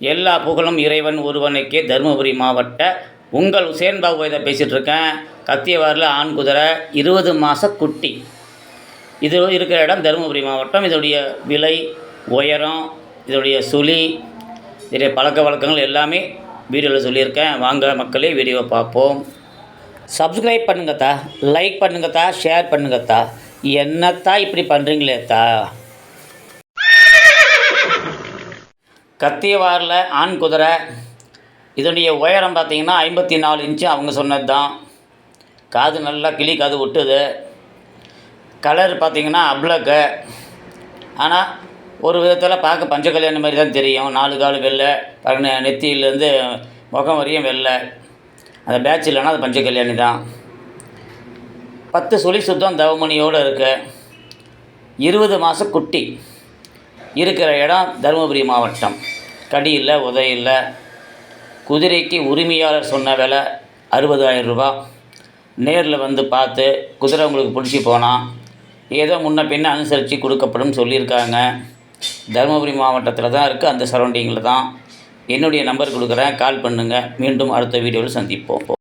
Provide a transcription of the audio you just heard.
எல்லா புகழும் இறைவன் ஒருவனுக்கே தருமபுரி மாவட்ட. உங்கள் உசேன் பாபு இதை பேசிகிட்டு இருக்கேன் கத்தியவாரில் ஆண் குதிரை இருபது மாத குட்டி. இது இருக்கிற இடம் தருமபுரி மாவட்டம். இதோடைய விலை உயரம் இதோடைய சுழி இதோடைய பழக்க வழக்கங்கள் எல்லாமே வீடியோவில் சொல்லியிருக்கேன். வாங்க மக்களே வீடியோவை பார்ப்போம். சப்ஸ்கிரைப் பண்ணுங்கத்தா. லைக் பண்ணுங்கத்தா. ஷேர் பண்ணுங்கத்தா. என்னத்தா இப்படி பண்ணுறீங்களேத்தா கத்தியவாரில் ஆண் குதிரை இதனுடைய உயரம் பார்த்திங்கன்னா ஐம்பத்தி நாலு இன்ச்சு அவங்க சொன்னது தான் காது நல்லா கிளி காது ஒட்டுது. கலர் பார்த்திங்கன்னா அப்ளக்கு. ஆனால் ஒரு விதத்தில் பார்க்க பஞ்ச மாதிரி தான் தெரியும். நாலு காலு வெள்ளை பாருங்க நெத்தியிலேருந்து முகம் வரையும் வெள்ளை. அந்த பேட்ச் இல்லைன்னா அது பஞ்ச கல்யாணி தான். பத்து சுழி சுத்தம் தவமணியோடு இருக்குது இருபது மாத குட்டி. இருக்கிற இடம் தருமபுரி மாவட்டம். கடி இல்லை உதவி இல்லை குதிரைக்கு உரிமையாளர் சொன்ன விலை அறுபதாயிரம் ரூபா. நேரில் வந்து பார்த்து குதிரை உங்களுக்கு பிடிச்சி போனால் ஏதோ முன்ன பின்ன அனுசரித்து கொடுக்கப்படும் சொல்லியிருக்காங்க. தருமபுரி மாவட்டத்தில் தான் இருக்குது அந்த சரௌண்டிங்கில் தான். என்னுடைய நம்பர் கொடுக்குறேன் கால் பண்ணுங்கள் மீண்டும் அடுத்த வீடியோவில் சந்திப்போம்.